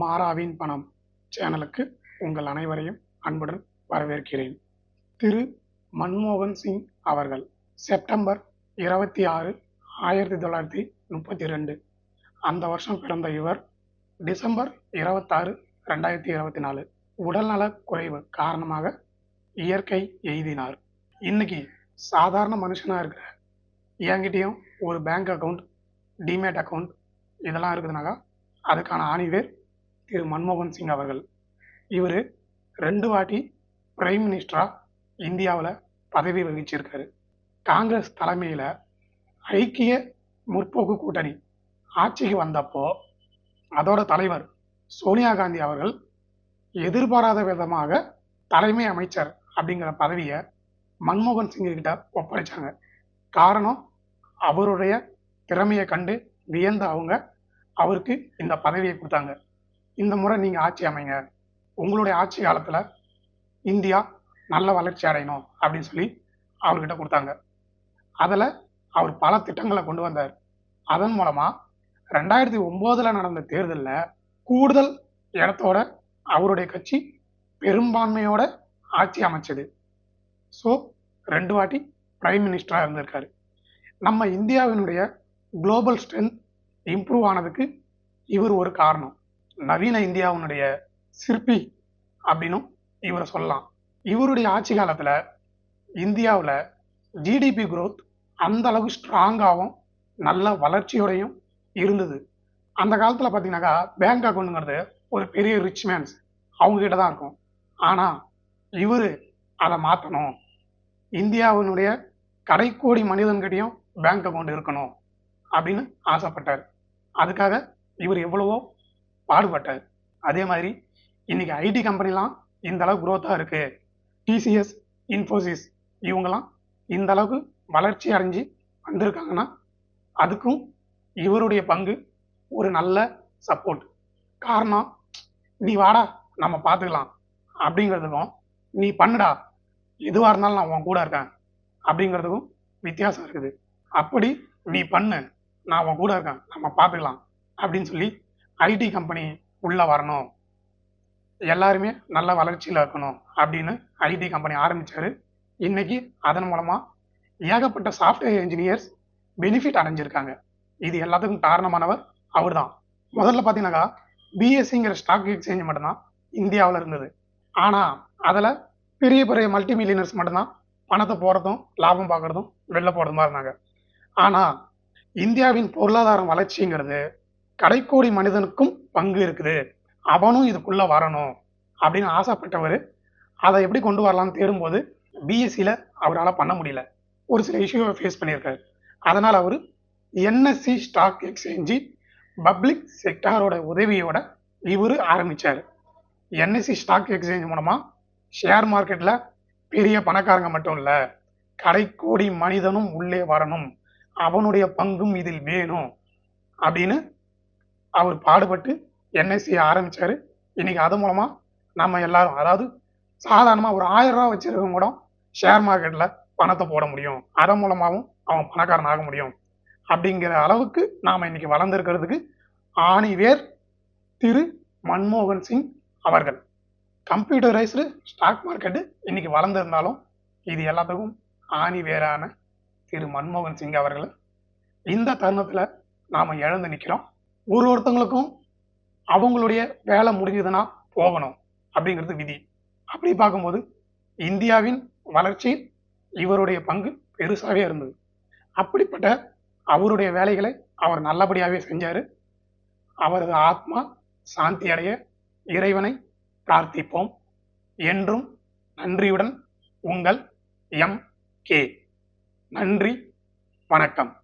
மாறாவின் பணம் சேனலுக்கு உங்கள் அனைவரையும் அன்புடன் வரவேற்கிறேன். திரு. மன்மோகன் சிங் அவர்கள் செப்டம்பர் இருபத்தி ஆறு ஆயிரத்தி தொள்ளாயிரத்தி முப்பத்தி ரெண்டு அந்த வருஷம் பிறந்த இவர் டிசம்பர் இருபத்தாறு ரெண்டாயிரத்தி இருபத்தி நாலு. உடல்நலக் குறைவு காரணமாக இயற்கை எய்தினார். இன்னைக்கு சாதாரண மனுஷனாக இருக்கிற என்கிட்டயும் ஒரு பேங்க் அக்கவுண்ட் டிமேட் அக்கவுண்ட் இதெல்லாம் இருக்குதுனாக்கா அதுக்கான ஆணிவேர் திரு மன்மோகன் சிங் அவர்கள். இவர் ரெண்டு வாட்டி பிரைம் மினிஸ்டராக இந்தியாவில் பதவி வகிச்சிருக்காரு. காங்கிரஸ் தலைமையில் ஐக்கிய முற்போக்கு கூட்டணி ஆட்சிக்கு வந்தப்போ அதோட தலைவர் சோனியா காந்தி அவர்கள் எதிர்பாராத விதமாக தலைமை அமைச்சர் அப்படிங்கிற பதவியை மன்மோகன் சிங் கிட்ட ஒப்படைச்சாங்க. காரணம் அவருடைய திறமையை கண்டு வியந்த அவங்க அவருக்கு இந்த பதவியை கொடுத்தாங்க. இந்த முறை நீங்கள் ஆட்சி அமைங்க. உங்களுடைய ஆட்சி காலத்தில் இந்தியா நல்ல வளர்ச்சி அடையணும் அப்படின்னு சொல்லி அவர்கிட்ட கொடுத்தாங்க. அதில் அவர் பல திட்டங்களை கொண்டு வந்தார். அதன் மூலமாக ரெண்டாயிரத்தி ஒம்போதில் நடந்த தேர்தலில் கூடுதல் இடத்தோட அவருடைய கட்சி பெரும்பான்மையோட ஆட்சி அமைச்சது. ஸோ ரெண்டு வாட்டி பிரைம் மினிஸ்டராக இருந்திருக்காரு. நம்ம இந்தியாவினுடைய குளோபல் ஸ்ட்ரென்த் இம்ப்ரூவ் ஆனதுக்கு இவர் ஒரு காரணம். நவீன இந்தியாவினுடைய சிற்பி அப்படின்னும் இவரை சொல்லலாம். இவருடைய ஆட்சி காலத்தில் இந்தியாவில் ஜிடிபி குரோத் அந்த அளவுக்கு ஸ்ட்ராங்காகவும் நல்ல வளர்ச்சியோடையும் இருந்தது. அந்த காலத்தில் பார்த்தீங்கன்னாக்கா பேங்க் அக்கௌண்ட்டுங்கிறது ஒரு பெரிய ரிச் மேன்ஸ் அவங்ககிட்ட தான் இருக்கும். ஆனால் இவர் அதை மாற்றணும் இந்தியாவினுடைய கடைக்கோடி மனிதன்கிட்டையும் பேங்க் அக்கௌண்ட் இருக்கணும் அப்படின்னு ஆசைப்பட்டார். அதுக்காக இவர் எவ்வளவோ பாடுபட்டார் அதே மாதிரி இன்னைக்கு ஐடி கம்பெனிலாம் இந்த அளவுக்கு குரோத்தாக இருக்கு. டிசிஎஸ் இன்ஃபோசிஸ் இவங்கெல்லாம் இந்த அளவுக்கு வளர்ச்சி அடைஞ்சு வந்திருக்காங்கன்னா அதுக்கும் இவருடைய பங்கு ஒரு நல்ல சப்போர்ட் காரணம் நீ வாடா நம்ம பார்த்துக்கலாம் அப்படிங்கிறதுக்கும் நீ பண்ணுடா எதுவாக இருந்தாலும் நான் உன் கூட இருக்கேன். அப்படிங்கிறதுக்கும் வித்தியாசம் இருக்குது. அப்படி நீ பண்ணு நான் உன் கூட இருக்கேன் நம்ம பார்த்துக்கலாம் அப்படின்னு சொல்லி ஐடி கம்பெனி உள்ளே வரணும். எல்லாருமே நல்ல வளர்ச்சியில் இருக்கணும் அப்படின்னு ஐடி கம்பெனி ஆரம்பிச்சாரு. இன்னைக்கு அதன் மூலமாக ஏகப்பட்ட சாஃப்ட்வேர் இன்ஜினியர்ஸ் பெனிஃபிட் அடைஞ்சிருக்காங்க. இது எல்லாத்துக்கும் காரணமானவர் அவர் தான் முதல்ல பார்த்தீங்கன்னாக்கா பிஎஸ்சிங்கிற ஸ்டாக் எக்ஸ்சேஞ்ச் மட்டும்தான் இந்தியாவில் இருந்தது. ஆனால் அதில் பெரிய பெரிய மல்டி மில்லியனர்ஸ் மட்டும்தான் பணத்தை போகிறதும் லாபம் பார்க்குறதும் வெளில போகிறதுமா இருந்தாங்க. ஆனால் இந்தியாவின் பொருளாதாரம் வளர்ச்சிங்கிறது கடைக்கோடி மனிதனுக்கும் பங்கு இருக்குது. அவனும் இதுக்குள்ள வரணும் அப்படின்னு ஆசைப்பட்டவர் அதை எப்படி கொண்டு வரலாம்னு தேடும்போது பிஎஸ்சியில் அவரால் பண்ண முடியல. ஒரு சில இஷ்யூவை ஃபேஸ் பண்ணியிருக்காரு. அதனால் அவர் என்எஸ்சி ஸ்டாக் எக்ஸ்சேஞ்சு பப்ளிக் செக்டாரோட உதவியோட இவர் ஆரம்பித்தார் என்எஸ்சி ஸ்டாக் எக்ஸ்சேஞ்ச் மூலமாக ஷேர் மார்க்கெட்டில் பெரிய பணக்காரங்க மட்டும் இல்லை கடைக்கோடி மனிதனும் உள்ளே வரணும். அவனுடைய பங்கும் இதில் வேணும் அப்படின்னு அவர் பாடுபட்டு என்எஸ்சி ஆரம்பிச்சாரு. இன்னைக்கு அது மூலமா நம்ம எல்லாரும் அதாவது சாதாரணமாக ஒரு ஆயிரம் ரூபா வச்சிருக்கவங்க கூட ஷேர் மார்க்கெட்ல பணத்தை போட முடியும். அதன் மூலமாகவும் அவன் பணக்காரன் ஆக முடியும். அப்படிங்கிற அளவுக்கு நாம் இன்னைக்கு வளர்ந்துருக்கிறதுக்கு ஆணிவேர் திரு மன்மோகன் சிங் அவர்கள் கம்ப்யூட்டரைஸ்டு ஸ்டாக் மார்க்கெட்டு இன்னைக்கு வளர்ந்துருந்தாலும் இது எல்லாத்துக்கும் ஆணிவேரான திரு மன்மோகன் சிங் அவர்கள் இந்த தருணத்தில் நாம் இழந்து நிற்கிறோம் ஒரு ஒருத்தவங்களுக்கும் அவங்களுடைய வேலை முடிஞ்சதுன்னா போகணும் அப்படிங்கிறது விதி. அப்படி பார்க்கும்போது இந்தியாவின் வளர்ச்சியில் இவருடைய பங்கு பெருசாகவே இருந்தது. அப்படிப்பட்ட அவருடைய வேலைகளை அவர் நல்லபடியாகவே செஞ்சார். அவரது ஆத்மா சாந்தி அடைய இறைவனை பிரார்த்திப்போம். என்றும் நன்றியுடன் உங்கள் எம் கே. நன்றி வணக்கம்.